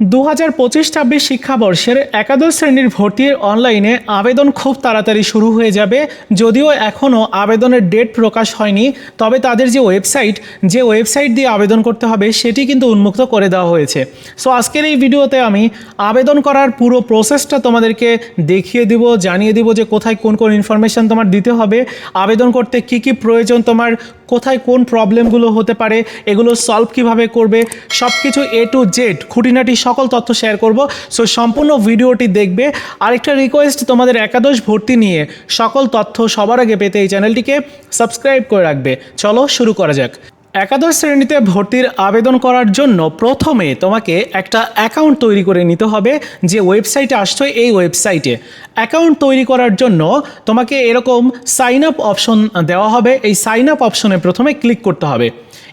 দু হাজার পঁচিশ ছাব্বিশ শিক্ষাবর্ষের একাদশ শ্রেণির ভর্তির অনলাইনে আবেদন খুব তাড়াতাড়ি শুরু হয়ে যাবে। যদিও এখনও আবেদনের ডেট প্রকাশ হয়নি, তবে তাদের যে ওয়েবসাইট যে ওয়েবসাইট দিয়ে আবেদন করতে হবে সেটি কিন্তু উন্মুক্ত করে দেওয়া হয়েছে। সো আজকের এই ভিডিওতে আমি আবেদন করার পুরো প্রসেসটা তোমাদেরকে দেখিয়ে দিব, জানিয়ে দিব যে কোথায় কোন কোন ইনফরমেশান তোমার দিতে হবে, আবেদন করতে কি কি প্রয়োজন তোমার কোথায় কোন প্রবলেমগুলো হতে পারে, এগুলো সলভ কীভাবে করবে সব কিছু এ টু জেড খুঁটিনাটি সকল তথ্য শেয়ার করব। সো সম্পূর্ণ ভিডিওটি দেখবে। আরেকটা রিকোয়েস্ট তোমাদের একাদশ ভর্তি নিয়ে সকল তথ্য সবার আগে পেতে এই চ্যানেলটিকে সাবস্ক্রাইব করে রাখবে। চলো শুরু করা যাক। একাদশ শ্রেণীতে ভর্তির আবেদন করার জন্য প্রথমে তোমাকে একটা অ্যাকাউন্ট তৈরি করে নিতে হবে যে ওয়েবসাইটে আসছো এই ওয়েবসাইটে। অ্যাকাউন্ট তৈরি করার জন্য তোমাকে এরকম সাইন আপ অপশন দেওয়া হবে। এই সাইন আপ অপশনে প্রথমে ক্লিক করতে হবে।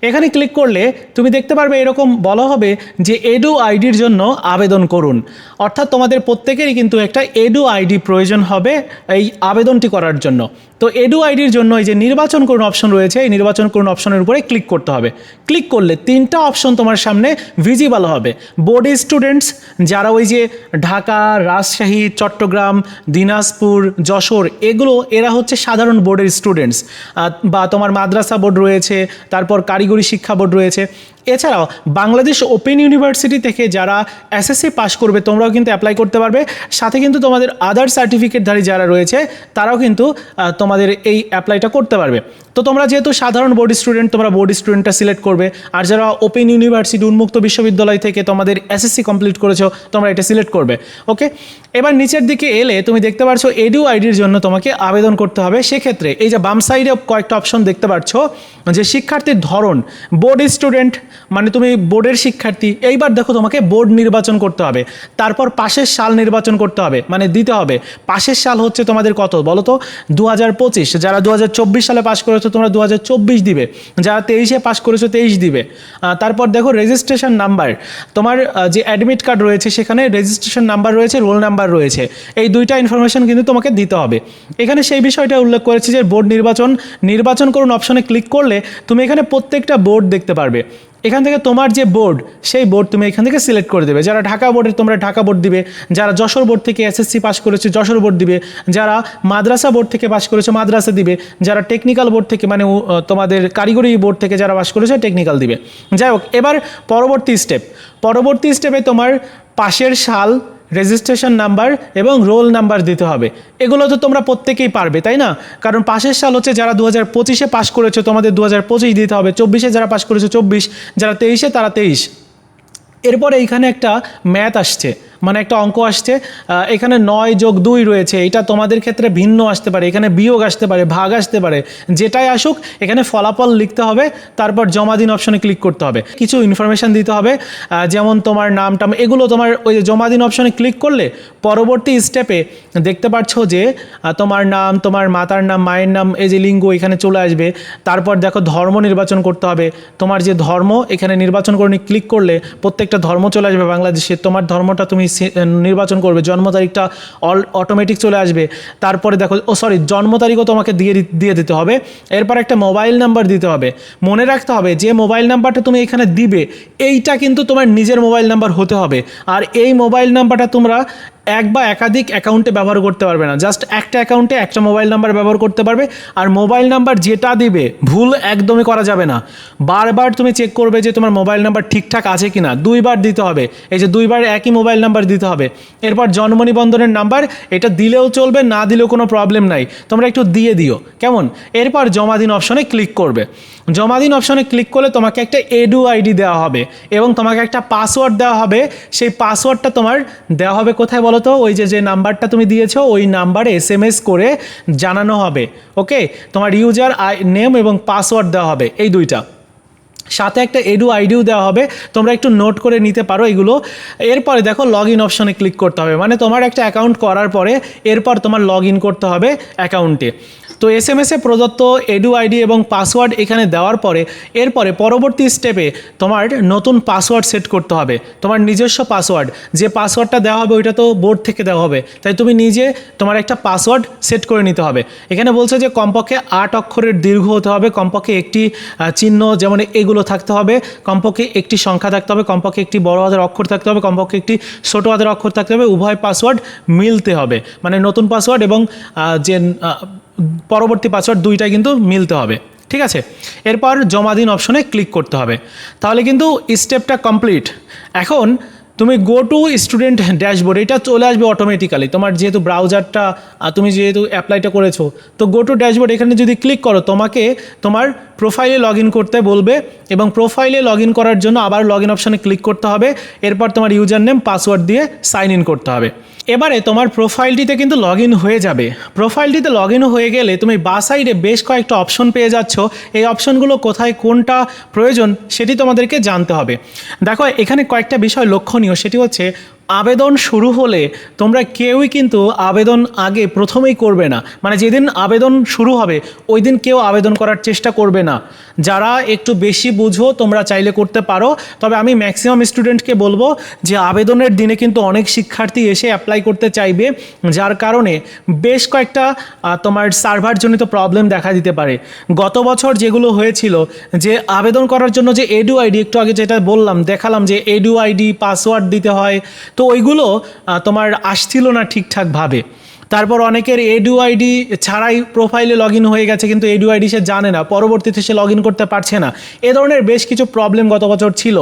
এখানে ক্লিক করলে তুমি দেখতে পারবে এরকম বলা হবে যে এডু আইডির জন্য আবেদন করুন। অর্থাৎ তোমাদের প্রত্যেকেরই কিন্তু একটা এডু আইডি প্রয়োজন হবে এই আবেদনটি করার জন্য। তো এডু আইডির জন্য এই যে নির্বাচন করুন অপশন রয়েছে, এই নির্বাচন করুন অপশনের উপরে ক্লিক করতে হবে। ক্লিক করলে তিনটা অপশন তোমার সামনে ভিজিবল হবে। বোর্ড স্টুডেন্টস যারা ওই যে ঢাকা, রাজশাহী, চট্টগ্রাম, দিনাজপুর, যশোর, এগুলো এরা হচ্ছে সাধারণ বোর্ডের স্টুডেন্টস বা তোমার মাদ্রাসা বোর্ড রয়েছে, তারপর কারিগরি শিক্ষা বোর্ড রয়েছে। এছাড়াও বাংলাদেশ ওপেন ইউনিভার্সিটি থেকে যারা এসএসসি পাস করবে, তোমরাও কিন্তু অ্যাপ্লাই করতে পারবে। সাথে কিন্তু তোমাদের আদার সার্টিফিকেটধারী যারা রয়েছে, তারাও কিন্তু তোমাদের এই অ্যাপ্লাইটা করতে পারবে। তো তোমরা যেহেতু সাধারণ বোর্ড স্টুডেন্ট তোমরা বোর্ড স্টুডেন্টটা সিলেক্ট করবে। আর যারা ওপেন ইউনিভার্সিটি উন্মুক্ত বিশ্ববিদ্যালয় থেকে তোমাদের এসএসসি কমপ্লিট করেছ, তোমরা এটা সিলেক্ট করবে। ওকে এবার নিচের দিকে এলে তুমি দেখতে পাচ্ছ এডু আইডির জন্য তোমাকে আবেদন করতে হবে। সেক্ষেত্রে এই যে বাম সাইডে কয়েকটা অপশন দেখতে পাচ্ছ যে শিক্ষার্থীর ধরন বোর্ড স্টুডেন্ট মানে তুমি বোর্ডের শিক্ষার্থী, এইবার দেখো তোমাকে বোর্ড নির্বাচন করতে হবে, তারপর পাশের সাল নির্বাচন করতে হবে মানে দিতে হবে। পাশের সাল হচ্ছে তোমাদের কত বলো তো? দু হাজার পঁচিশ, যারা দু হাজার চব্বিশ সালে পাশ করেছ তোমরা দু হাজার চব্বিশ দিবে, যারা তেইশে পাশ করেছ তেইশ দিবে। তারপর দেখো রেজিস্ট্রেশন নাম্বার তোমার যে অ্যাডমিট কার্ড রয়েছে সেখানে রেজিস্ট্রেশন নাম্বার রয়েছে রোল নাম্বার রয়েছে, এই দুইটা ইনফরমেশন কিন্তু তোমাকে দিতে হবে। এখানে সেই বিষয়টা উল্লেখ করেছি যে বোর্ড নির্বাচন নির্বাচন করুন অপশনে ক্লিক করলে তুমি এখানে প্রত্যেকটা বোর্ড দেখতে পারবে। এখান থেকে তোমার যে বোর্ড সেই বোর্ড তুমি এখান থেকে সিলেক্ট করে দেবে। যারা ঢাকা বোর্ডের তোমরা ঢাকা বোর্ড দিবে। যারা যশোর বোর্ড থেকে এসএসসি পাস করেছে, যশোর বোর্ড দিবে। যারা মাদ্রাসা বোর্ড থেকে পাস করেছে, মাদ্রাসা দিবে। যারা টেকনিক্যাল বোর্ড থেকে মানে তোমাদের কারিগরি বোর্ড থেকে যারা পাস করেছে টেকনিক্যাল দিবে। যাই হোক, এবার পরবর্তী স্টেপ পরবর্তী স্টেপে তোমার পাশের সাল রেজিস্ট্রেশন নাম্বার এবং রোল নাম্বার দিতে হবে। এগুলো তো তোমরা প্রত্যেকেই পারবে, তাই না? কারণ পাশের সাল হচ্ছে যারা দু হাজার পঁচিশে পাশ করেছ, তোমাদের দু হাজার পঁচিশ দিতে হবে। চব্বিশে যারা পাশ করেছ, চব্বিশ, যারা তেইশে তারা তেইশ। এরপরে এইখানে একটা ম্যাথ আসছে। মানে একটা অঙ্ক আসছে এখানে নয় যোগ দুই রয়েছে, এটা তোমাদের ক্ষেত্রে ভিন্ন আসতে পারে, এখানে বিয়োগ আসতে পারে, ভাগ আসতে পারে, যেটাই আসুক, এখানে ফলাফল লিখতে হবে, তারপর জমা দিন অপশনে ক্লিক করতে হবে। কিছু ইনফরমেশান দিতে হবে যেমন তোমার নাম টাম, এগুলো তোমার ওই জমা দিন অপশনে ক্লিক করলে পরবর্তী স্টেপে দেখতে পাচ্ছ যে তোমার নাম, তোমার মাতার নাম, মায়ের নাম, এই যে লিঙ্গ এখানে চলে আসবে, তারপর দেখো ধর্ম নির্বাচন করতে হবে, তোমার যে ধর্ম এখানে নির্বাচন করে ক্লিক করলে প্রত্যেকটা ধর্ম চলে আসবে বাংলাদেশে, তোমার ধর্মটা তুমি নির্বাচন করবে, জন্ম তারিখটা অল অটোমেটিক চলে আসবে। তারপরে দেখো, ও সরি জন্ম তারিখও তোমাকে দিয়ে দিয়ে দিতে হবে। এরপর একটা মোবাইল নাম্বার দিতে হবে। মনে রাখতে হবে যে মোবাইল নাম্বারটা তুমি এখানে দিবে, এইটা কিন্তু তোমার নিজের মোবাইল নাম্বার হতে হবে। আর এই মোবাইল নাম্বারটা তোমরা এক বা একাধিক অ্যাকাউন্টে ব্যবহার করতে পারবে না। জাস্ট একটা অ্যাকাউন্টে একটা মোবাইল নাম্বার ব্যবহার করতে পারবে আর মোবাইল নাম্বার যেটা দিবে, ভুল একদমই করা যাবে না। বারবার তুমি চেক করবে যে তোমার মোবাইল নাম্বার ঠিকঠাক আছে কি না দুইবার দিতে হবে। এই যে দুইবার একই মোবাইল নাম্বার দিতে হবে। এরপর জন্ম নিবন্ধনের নাম্বার, এটা দিলেও চলবে, না দিলেও কোনো প্রবলেম নাই। তোমরা একটু দিয়ে দিও। কেমন? এরপর জমা দিন অপশনে ক্লিক করবে। জমা দিন অপশনে ক্লিক করলে তোমাকে একটা এডু আইডি দেওয়া হবে এবং তোমাকে একটা পাসওয়ার্ড দেওয়া হবে। সেই পাসওয়ার্ডটা তোমার দেওয়া হবে কোথায় বলো তো ওই যে যে নাম্বারটা তুমি দিয়েছ, ওই নাম্বারে এস এম এস করে জানানো হবে ওকে তোমার ইউজার আই নেম এবং পাসওয়ার্ড দেওয়া হবে, এই দুইটা। সাথে একটা এডু আইডিও দেওয়া হবে, তোমরা একটু নোট করে নিতে পারো এগুলো। এরপরে দেখো লগ ইন অপশনে ক্লিক করতে হবে মানে তোমার একটা অ্যাকাউন্ট করার পরে, এরপর তোমার লগ ইন করতে হবে অ্যাকাউন্টে তো এস এম এসে প্রদত্ত এডু আইডি এবং পাসওয়ার্ড এখানে দেওয়ার পরে, এরপরে পরবর্তী স্টেপে তোমার নতুন পাসওয়ার্ড সেট করতে হবে, তোমার নিজস্ব পাসওয়ার্ড যে পাসওয়ার্ডটা দেওয়া হবে, ওইটা তো বোর্ড থেকে দেওয়া হবে। তাই তুমি নিজে তোমার একটা পাসওয়ার্ড সেট করে নিতে হবে। এখানে বলছে যে কমপক্ষে আট অক্ষরের দীর্ঘ হতে হবে, কমপক্ষে একটি চিহ্ন যেমন এগুলো থাকতে হবে, কমপক্ষে একটি সংখ্যা থাকতে হবে, কমপক্ষে একটি বড় হাতের অক্ষর থাকতে হবে, কমপক্ষে একটি ছোট হাতের অক্ষর থাকতে হবে, উভয় পাসওয়ার্ড মিলতে হবে। মানে নতুন পাসওয়ার্ড এবং যে পরবর্তী পাসওয়ার্ড দুইটাই কিন্তু মিলতে হবে, ঠিক আছে? এরপর জমা দিন অপশনে ক্লিক করতে হবে। তাহলে কিন্তু স্টেপটা কমপ্লিট এখন তুমি গো টু স্টুডেন্ট ড্যাশবোর্ড এটা চলে আসবে অটোমেটিক্যালি তোমার যেহেতু ব্রাউজারটা তুমি যেহেতু অ্যাপ্লাইটা করেছ, তো গো টু ড্যাশবোর্ড এখানে যদি ক্লিক করো, তোমাকে তোমার প্রোফাইলে লগ করতে বলবে এবং প্রোফাইলে লগ করার জন্য আবার লগ ইন অপশানে ক্লিক করতে হবে। এরপর তোমার ইউজার নেম পাসওয়ার্ড দিয়ে সাইন ইন করতে হবে। এবারে তোমার প্রোফাইলটিতে কিন্তু লগ ইন হয়ে যাবে। প্রোফাইলটিতে লগ ইন হয়ে গেলে তুমি বা সাইডে বেশ কয়েকটা অপশন পেয়ে যাচ্ছ। এই অপশনগুলো কোথায়, কোনটা প্রয়োজন সেটি তোমাদেরকে জানতে হবে। দেখো, এখানে কয়েকটা বিষয় লক্ষণীয়, সেটি হচ্ছে আবেদন শুরু হলে তোমরা কেউই কিন্তু আবেদন আগে প্রথমেই করবে না। মানে যেদিন আবেদন শুরু হবে ওই দিন কেউ আবেদন করার চেষ্টা করবে না। যারা একটু বেশি বুঝো, তোমরা চাইলে করতে পারো। তবে আমি ম্যাক্সিমাম স্টুডেন্টকে বলব যে আবেদনের দিনে কিন্তু অনেক শিক্ষার্থী এসে অ্যাপ্লাই করতে চাইবে, যার কারণে বেশ কয়েকটা তোমার সার্ভারজনিত প্রবলেম দেখা দিতে পারে। গত বছর যেগুলো হয়েছিল, যে আবেদন করার জন্য যে এডু আইডি, একটু আগে যেটা বললাম, দেখালাম যে এডু আইডি, পাসওয়ার্ড দিতে হয় তো ওইগুলো তোমার আসছিল না ঠিকঠাকভাবে। তারপর অনেকের এডু আইডি ছাড়াই প্রোফাইলে লগ ইন হয়ে গেছে, কিন্তু এডু আইডি সে জানে না। পরবর্তীতে সে লগ ইন করতে পারছে না। এ ধরনের বেশ কিছু প্রবলেম গত বছর ছিল।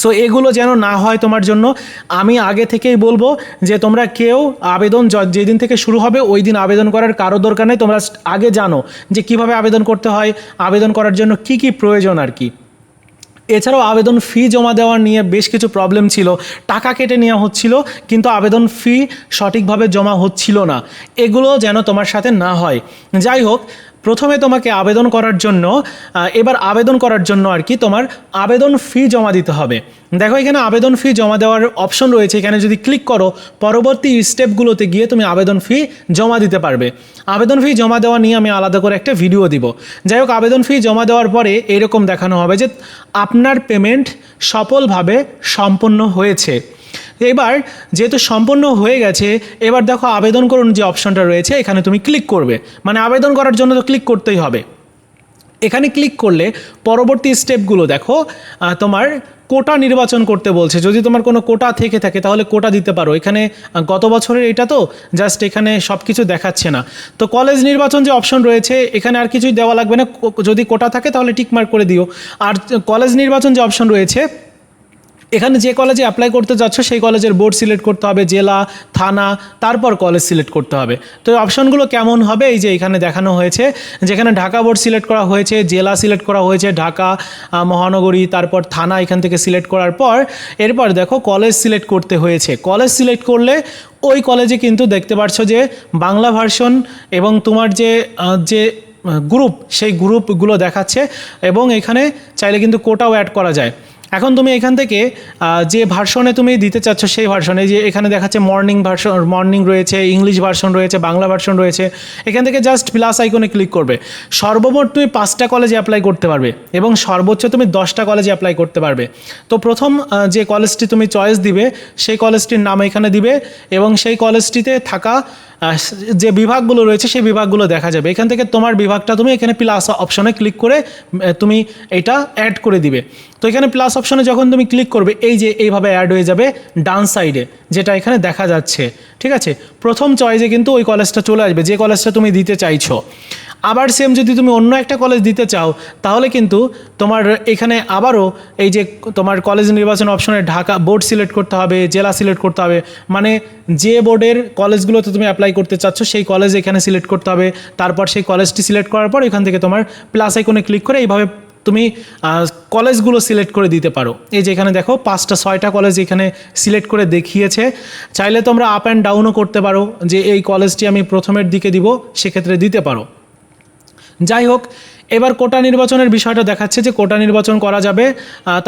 সো এগুলো যেন না হয় তোমার জন্য, আমি আগে থেকেই বলব যে তোমরা কেউ আবেদন যেদিন থেকে শুরু হবে, ওই দিন আবেদন করার কারও দরকার নেই। তোমরা আগে জানো যে কীভাবে আবেদন করতে হয়, আবেদন করার জন্য কি কি প্রয়োজন আর কি। এছাড়াও আবেদন ফি জমা দেওয়া নিয়ে বেশ কিছু প্রবলেম ছিল। টাকা কেটে নেওয়া হচ্ছিল, কিন্তু আবেদন ফি সঠিকভাবে জমা হচ্ছিল না। এগুলো যেন তোমার সাথে না হয়। যাই হোক প্রথমে তোমাকে আবেদন করার জন্য এবার আবেদন করার জন্য আর কি তোমার আবেদন ফি জমা দিতে হবে। দেখো, এখানে আবেদন ফি জমা দেওয়ার অপশন রয়েছে। এখানে যদি ক্লিক করো, পরবর্তী স্টেপগুলোতে গিয়ে তুমি আবেদন ফি জমা দিতে পারবে। আবেদন ফি জমা দেওয়া নিয়ে আমি আলাদা করে একটা ভিডিও দিব। যাই হোক, আবেদন ফি জমা দেওয়ার পরে এরকম দেখানো হবে যে আপনার পেমেন্ট সফলভাবে সম্পন্ন হয়েছে। এবার যেহেতু সম্পন্ন হয়ে গেছে, এবার দেখো আবেদন করুন যে অপশনটা রয়েছে, এখানে তুমি ক্লিক করবে। মানে আবেদন করার জন্য তো ক্লিক করতেই হবে। এখানে ক্লিক করলে পরবর্তী স্টেপগুলো দেখো তোমার কোটা নির্বাচন করতে বলছে। যদি তোমার কোনো কোটা থেকে থাকে, তাহলে কোটা দিতে পারো। এখানে গত বছরের এটা তো জাস্ট এখানে সব কিছু দেখাচ্ছে না। তো কলেজ নির্বাচন যে অপশন রয়েছে, এখানে আর কিছুই দেওয়া লাগবে না। যদি কোটা থাকে, তাহলে টিকমার্ক করে দিও। আর কলেজ নির্বাচন যে অপশন রয়েছে এখানে যে কলেজে অ্যাপ্লাই করতে যাচ্ছ, সেই কলেজের বোর্ড সিলেক্ট করতে হবে, জেলা, থানা, তারপর কলেজ সিলেক্ট করতে হবে। তো অপশনগুলো কেমন হবে? এই যে এখানে দেখানো হয়েছে, যেখানে ঢাকা বোর্ড সিলেক্ট করা হয়েছে, জেলা সিলেক্ট করা হয়েছে, ঢাকা মহানগরী, তারপর থানা এখান থেকে সিলেক্ট করার পর, এরপর দেখো কলেজ সিলেক্ট করতে হয়েছে। কলেজ সিলেক্ট করলে ওই কলেজে কিন্তু দেখতে পাচ্ছ যে বাংলা ভার্সন এবং তোমার যে যে গ্রুপ সেই গ্রুপগুলো দেখাচ্ছে এবং এখানে চাইলে কিন্তু কোটাও অ্যাড করা যায়। এখন তুমি এখান থেকে যে ভার্সনে তুমি দিতে চাচ্ছ সেই ভার্সনে, যে এখানে দেখাচ্ছে মর্নিং ভার্সন মর্নিং রয়েছে ইংলিশ ভার্সন রয়েছে, বাংলা ভার্সন রয়েছে, এখান থেকে জাস্ট প্লাস আইকনে ক্লিক করবে। সর্বমোট তুমি পাঁচটা কলেজে অ্যাপ্লাই করতে পারবে এবং সর্বোচ্চ তুমি দশটা কলেজে অ্যাপ্লাই করতে পারবে। তো প্রথম যে কলেজটি তুমি চয়েস দিবে, সেই কলেজটির নাম এখানে দিবে এবং সেই কলেজটিতে থাকা যে বিভাগগুলো রয়েছে সেই বিভাগগুলো দেখা যাবে। এখান থেকে তোমার বিভাগটা তুমি এখানে প্লাস অপশনে ক্লিক করে তুমি এটা অ্যাড করে দিবে। তো এখানে প্লাস অপশনে যখন তুমি ক্লিক করবে, এই যে এইভাবে অ্যাড হয়ে যাবে ডান সাইডে যেটা এখানে দেখা যাচ্ছে। ঠিক আছে? প্রথম চয়েজে কিন্তু ওই কলেজটা চলে আসবে। যে কলেজটা তুমি দিতে চাইছো। আবার সেম যদি তুমি অন্য একটা কলেজ দিতে চাও, তাহলে কিন্তু তোমার এখানে আবারও এই যে তোমার কলেজ নির্বাচন অপশনে ঢাকা বোর্ড সিলেক্ট করতে হবে, জেলা সিলেক্ট করতে হবে। মানে যে বোর্ডের কলেজগুলোতে তুমি অ্যাপ্লাই করতে চাচ্ছ, সেই কলেজ এখানে সিলেক্ট করতে হবে। তারপর সেই কলেজটি সিলেক্ট করার পর এখান থেকে তোমার প্লাস আইকনে ক্লিক করে এইভাবে তুমি কলেজগুলো সিলেক্ট করে দিতে পারো। এই যে এখানে দেখো, পাঁচটা, ছয়টা কলেজ এখানে সিলেক্ট করে দেখিয়েছে। চাইলে তোমরা আপ অ্যান্ড ডাউনও করতে পারো, যে এই কলেজটি আমি প্রথমের দিকে দিব, সেক্ষেত্রে দিতে পারো। যাই হোক, এবার কোটা নির্বাচনের বিষয়টা দেখাচ্ছে যে কোটা নির্বাচন করা যাবে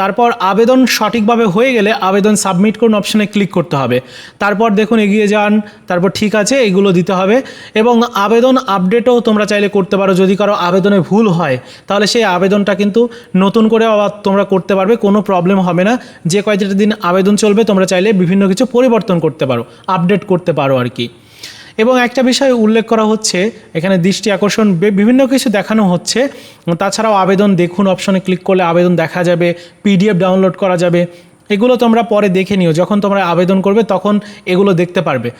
তারপর আবেদন সঠিকভাবে হয়ে গেলে আবেদন সাবমিট করুন অপশনে ক্লিক করতে হবে। তারপর দেখুন এগিয়ে যান, তারপর ঠিক আছে এগুলো দিতে হবে এবং আবেদন আপডেটও তোমরা চাইলে করতে পারো। যদি কারও আবেদনে ভুল হয়, তাহলে সেই আবেদনটা কিন্তু নতুন করে আবার তোমরা করতে পারবে, কোনো প্রবলেম হবে না। যে কয়েকটা দিন আবেদন চলবে, তোমরা চাইলে বিভিন্ন কিছু পরিবর্তন করতে পারো, আপডেট করতে পারো আর কি। এবং একটা বিষয় উল্লেখ করা হচ্ছে, এখানে দৃষ্টি আকর্ষণ বিভিন্ন কিছু দেখানো হচ্ছে। তাছাড়াও আবেদন দেখুন অপশনে ক্লিক করলে আবেদন দেখা যাবে পিডিএফ ডাউনলোড করা যাবে। এগুলো তোমরা পরে দেখে নিও। যখন তোমরা আবেদন করবে, তখন এগুলো দেখতে পারবে।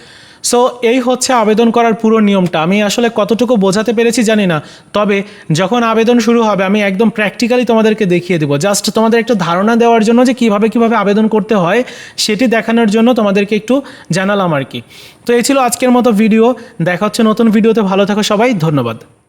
সো এই হচ্ছে আবেদন করার পুরো নিয়মটা। আমি আসলে কতটুকু বোঝাতে পেরেছি জানি না। তবে যখন আবেদন শুরু হবে, আমি একদম প্র্যাকটিক্যালি তোমাদেরকে দেখিয়ে দেবো। জাস্ট তোমাদের একটু ধারণা দেওয়ার জন্য যে কীভাবে কীভাবে আবেদন করতে হয়, সেটি দেখানোর জন্য তোমাদেরকে একটু জানালাম আর কি। তো এই ছিল আজকের মতো ভিডিও। দেখা হচ্ছে নতুন ভিডিওতে। ভালো থাকো সবাই। ধন্যবাদ।